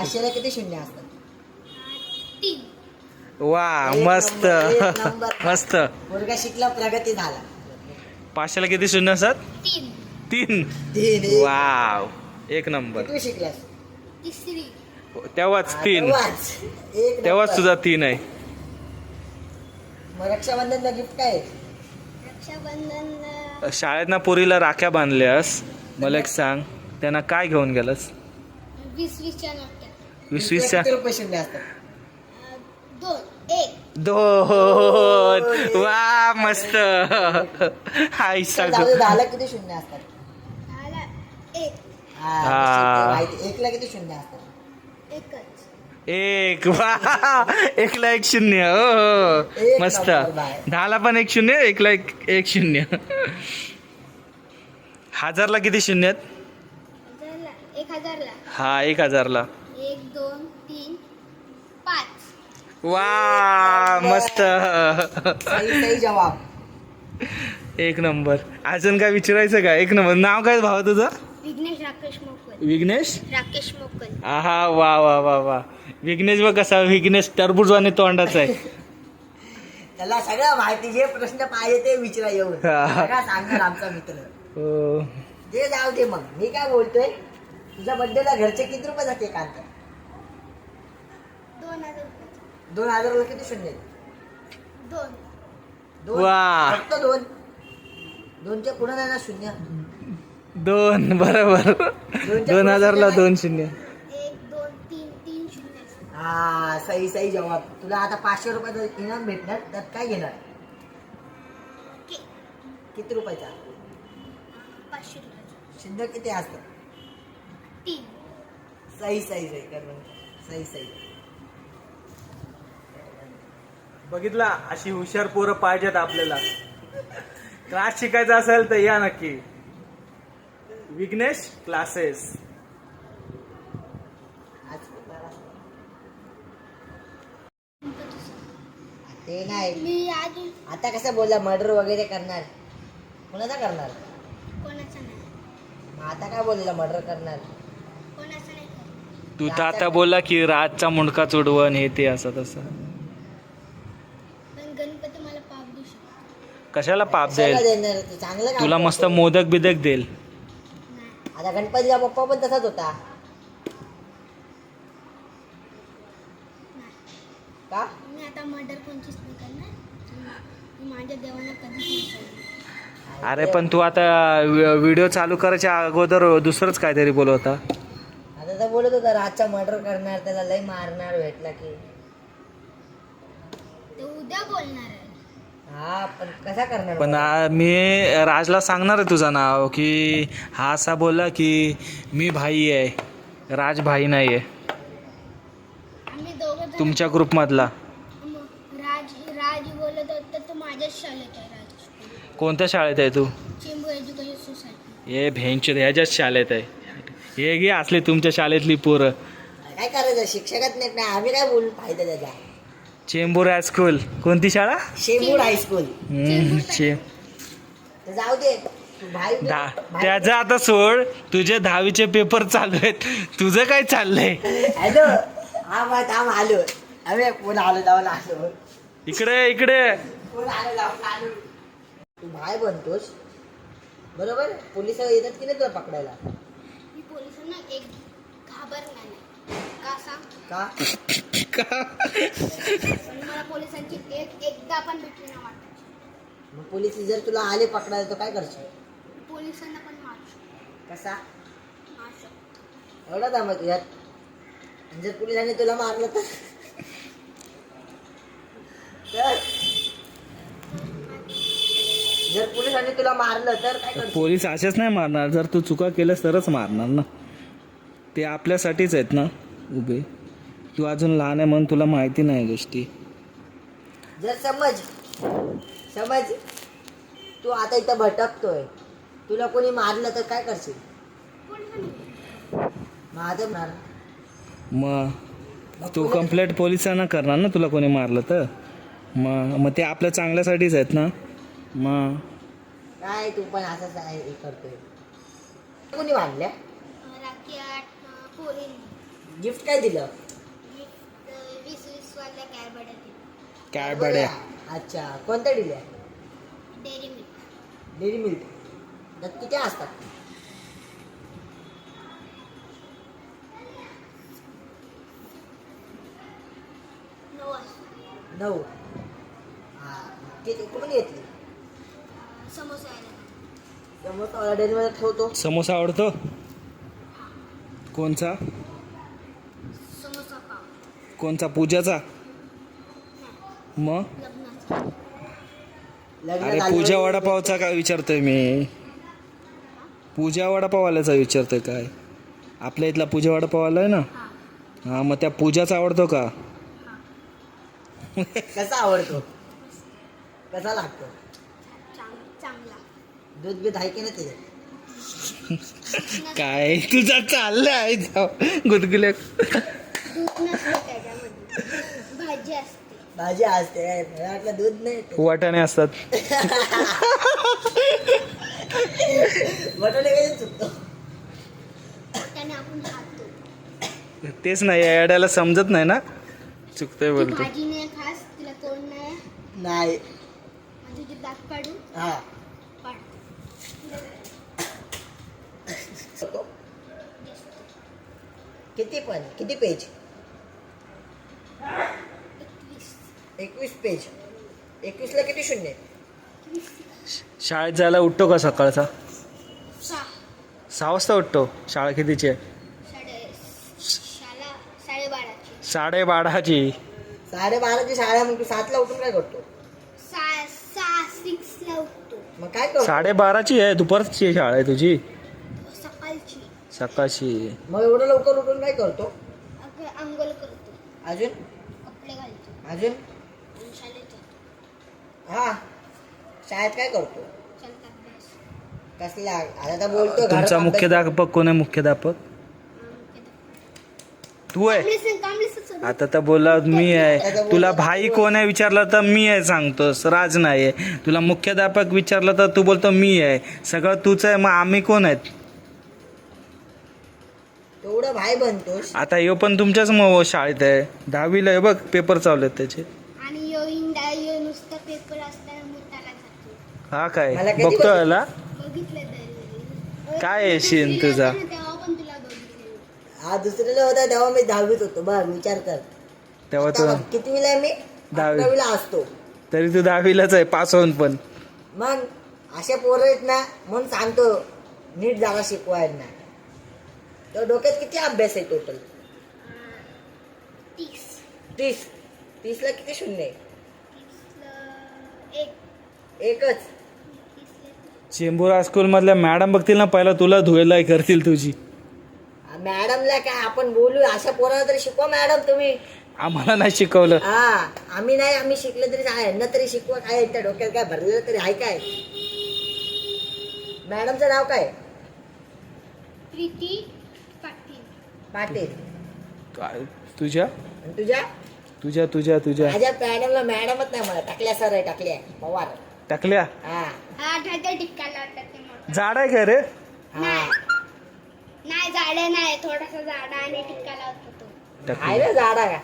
पाचशेला किती शून्य असतात? तीन. वा एक मस्त. नंबर, एक नंबर. मस्त. मुलगा शिकला प्रगती झाला. पाचशेला किती शून्य असतात? तीन. तीन. तीन. एक. वाव एक नंबर. किती शिकलास? तिसरी. तेव्हाच तीन. तेव्हाच. एक तेव्हाच नंबर. तुझा तीन आहे. मग रक्षाबंधनला गिफ्ट काय आहे? रक्षाबंधन शाळेत ना पोरीला राख्या बांधल्यास मला एक सांग त्यांना काय घेऊन गेलास? वीस वीसच्या वीस असतात दोन एक दोन. वा मस्त. आई जाऊ दे, सांग दहाला किती शून्य असतात? दहाला एक. हा, हा. माहिती. एकला किती शून्य असतात? एकच. एक. वा एकला एक शून्य. हो हो. एक मस्त. नंबर बाय. दहाला पण एक शून्य एकला एक एक शून्य. हजारला किती शून्य आहेत? हजारला एक हजारला. हा एक हजारला. एक दोन तीन पाच. वा मस्त. सही सही जवाब. एक नंबर. अजून काय विचारायचं का? एक नंबर. नाव काय भावा तुझं? विघ्नेश राकेश मोकल. विघ्नेश? राकेश मोकल. आहा वा वा वा वा विघ्नेश बघ कसा विघ्नेश टरबूज आणि तोंडाचा आहे. त्याला सगळं माहिती जे प्रश्न पाहिजे ते विचारा येऊन. हा. सगळा सांगणार आमचा मित्र. हो. ते जाऊ दे मग. मी काय बोलतोय? तुझ्या बर्थडेला घरचे किती रुपयाचा केक आणतात दोन हजार रुपये दोन हजारला किती शून्य आहेत? दोन. दोन? वा. फक्त दोन. दोनच्या पुढे नाही ना शून्य? दोन बरोबर. दोन हजारला दोन शून्य. एक दोन तीन तीन शून्य. हा सही सही जवाब. तुला आता पाचशे रुपयाचं इनाम भेटणार त्यात काय घेणार? किती रुपयाचा? पाचशे रुपयाचा. शून्य किती असतात तीन. सही सही सही कर बरं. सही सही बघितला? अशी हुशार पोरं पाहिजेत आपल्याला. क्लास शिकायचा असेल तर या नक्की. विघ्नेश क्लासेस आज ते नाही. मी आता कसं बोलला मर्डर वगैरे करणार. कोणाचा करणार? कोणाचा नाही. मग आता काय बोलला मर्डर करणार? कोणाचा नाही करत. तू तर आता बोलला की राजचा मुंडका चुडवण हे ते असं तसं पण गणपती मला पाप देऊ शकतो कशाला पाप देणार? तू चांगलं काम तुला मस्त. मोदक बिदक देईल. आता गणपतीचा पप्पा पण तसाच होता. नाही का? मी आता मर्डर कोणचीच नाही करणार? मी माझ्या देवाला कधीच नाही करणार अरे पण तू आता व्हिडिओ चालू करायच्या अगोदर दुसरंच काहीतरी बोलत होता आता तर बोलत होता रातचा मर्डर करणार त्याला लय मारणार भेटला की. ते उद्या बोलणार आहे. हा पण कसा करणार पण मग? आ- मी राजला सांगणार आहे तुझं नाव की हा असा बोलला की मी भाई आहे राज भाई नाही आहे आम्ही दोघं जण तुमच्या ग्रुपमधला. मग राज राज बोलत होता तो माझ्याच शाळेत आहे राज. कोणत्या शाळेत आहे तू? चेंबू एज्युकेशन सोसायटी. हे भेंच ह्याच्याच शाळेत आहे. हे घे असले तुमच्या शाळेतली पोरं. काय करायचं? शिक्षकच नाही नाही आम्ही काय बोलू? फायदा त्याचा. चेंबूर हायस्कूल कोणती शाळा? शेंबूर हायस्कूल हम्म, चे तर जाऊ दे. भाई दहा त्याचं आता सोड. तुझे दहावीचे पेपर चालू आहेत. तुझं काय चाललंय? हॅलो. हा मग थांब आलो. अरे कोण आलो जाऊन आलो. इकडे इकडे. कोण आलो जाऊन आलो. तू भाय बनतोस. बरोबर? पोलीस येतात की नाही तुला पकडायला? मी पोलिसांना एक घाबरणार नाही. का मला पोलिसांची एक एकदा पण भेटली नाही वाटत मग पोलीस जर तुला आले पकडायला तर काय करशील? पोलिसांना पण मारू शकतो कसा? मारू शकतो एवढा दामत यात आणि जर पोलिसांनी तुला मारलं तर? तर? जर पोलिसांनी तुला मारलं तर काय करशील? पोलीस असेच नाही मारणार. जर तू चुका केल्यास तरच मारणार ना. ते आपल्यासाठीच आहेत ना? उभे तू अजून लहान आहे म्हणून तुला माहिती नाही गोष्टी. जर समज समज तू आता इथं भटकतोय. तुला कोणी मारलं तर काय करशील? मार. मग तू कंप्लेंट पोलिसांना करणार ना तुला कोणी मारलं तर? मग मग ते आपल्या चांगल्यासाठीच आहेत ना? मग काय तू पण असंच आहे हे करतोय. कोणी मारल्या राखी आठ पोरी गिफ्ट काय दिलं? गिफ्ट वीस वीस वाल्या कॅरबड्या दिल्या. काय बड्या अच्छा. कोणत्या दिल्या? Dairy milk. Dairy milk. त्यात किती असतात? नऊ हा. किती? कोण घेतली? समोसा समोसा डेअरीमध्ये ठेवतो. समोसा आवडतो? कोणचा? समोसा पाव. कोणचा? पूजाचा? मग? अरे पूजा वडापावचा काय विचारतोय मी? पूजा वडापाववाल्याचा विचारतोय काय? आपल्या इथला पूजा वडापाववाला आहे ना? हा. हा मग त्या पूजाचा आवडतो का? कसा आवडतो? कसा लागतो? दूध बीत आहे की नाही त्याच्यात? काय? तुझा चाललाय गुदगुल्या दूध नसतं त्याच्यामध्ये भाजी असते. भाजी असते काय मला वाटलं दूध नाही. वाटाणे असतात. बटाटे कधी चुकतो त्याने आपण खातो तेच नाही या येड्याला समजत नाही ना. चुकतोय ती बोलतो. भाजी नाही. खास तिला तोंड नाही नाही आणि तुझे दात पाडू हा. पाड किती पण किती पेज एकवीस एकवीस पेज एकवीसला किती शून्य? शाळेत जायला उठतो का सकाळचा? सहा. वाजता उठतो. शाळा कितीची आहे? साडेबाराची. साडेबाराची. शाळा मग तू सातला उठून काय करतो? मग काय करतो? साडेबाराची आहे. दुपारची आहे शाळा आहे तुझी. सकाळची मग एवढं लवकर उठून काय करतो? आंघोळ करतो. अजून? कपडे घालतो. अजून? आणि शाळेत जातो. हा. शाळेत काय करतो? चलता अभ्यास. कसला? आता तर बोलतो तुमचा मुख्याध्यापक कोण आहे? मुख्याध्यापक? तू आहे. आता तर बोला मी आहे. तुला भाई कोण आहे विचारलं तर मी आहे सांगतोस. राज नाही आहे. तुला मुख्याध्यापक विचारलं तर तू बोलतो मी आहे. सगळं तूच आहे. मग आम्ही कोण आहेत? तेवढं भाई बनतोस. आता यो पण तुमच्याच मग शाळेत आहे. दहावीला आहे बघ पेपर चालू आहेत त्याचे. आणि यो इंदा यो नुसता पेपर असताना मुताला जातो हा काय? मला कधी बघतो याला? बघितलं तरी. काय आहे शीन तुझा? तेव्हा पण तुला बघितलं. हा दुसरीला होता तेव्हा मी दहावीत होतो. बघ विचार कर. तेव्हा तू बघ, कितवीला आहे मी? दहावी. अकरावीला असतो. तरी तू दहावीलाच आहे पास होऊन पण. मग अशा पोरं आहेत ना म्हणून सांगतो नीट जागा शिकवायला तर डोक्यात किती अभ्यास आहे टोटल तीस. तीस. तीसला किती शून्य आहे? एकच. चेंबुरा स्कूलमधल्या मॅडम बघतील ना पहिला तुला धुयला करतील तुझी. मॅडमला काय आपण बोलू? अशा पोराला तरी शिकवा मॅडम तुम्ही. आम्हाला नाही शिकवलं. हा आम्ही नाही आम्ही शिकलं तरी आहे. यांना तरी शिकवा काय त्या डोक्यात काय भरलेलं तरी आहे काय? मॅडमचं नाव काय? प्रीती. पाटील. काय? तुझ्या? आणि तुझ्या? तुझ्या तुझ्या तुझ्या. माझ्या मॅडमला मॅडमच नाही मला टाकल्या सर आहे टाकल्या. पवार. टाकल्या? हा. हा ठाते टिक्का लावतात ते मोठा झाड आहे का रे? हा. नाही. झाडे नाही. थोडासा झाडा आणि टिक्का लावतो तो. आहे ना झाडा. का